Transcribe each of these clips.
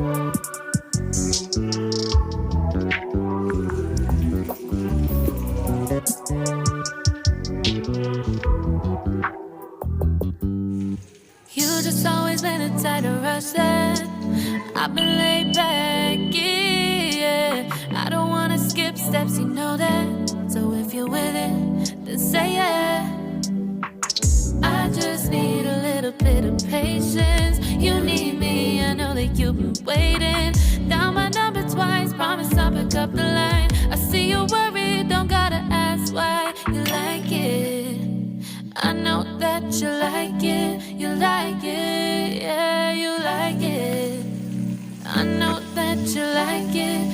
You just always been a tight rush that I've been laid back, yeah. I don't wanna skip steps, you know that. So if you're with it, then say yeah. I just need a little bit of patience. You need me, waiting. Down my number twice, promise I'll pick up the line. I see you worried, don't gotta ask why you like it. I know that you like it, you like it, yeah, you like it. I know that you like it,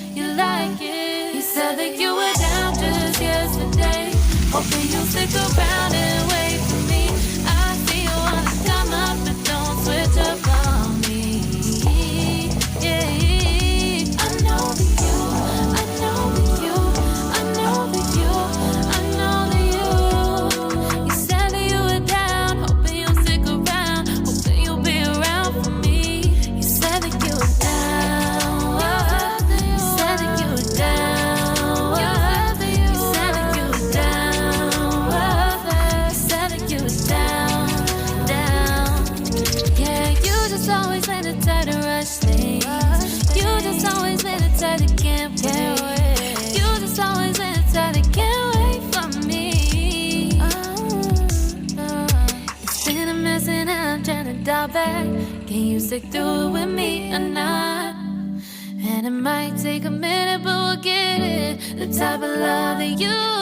You just always can't wait. You just always that can't wait for me. It's been a mess and I'm trying to dial back. Can you stick through it with me or not? And it might take a minute, but we'll get it. The type of love that you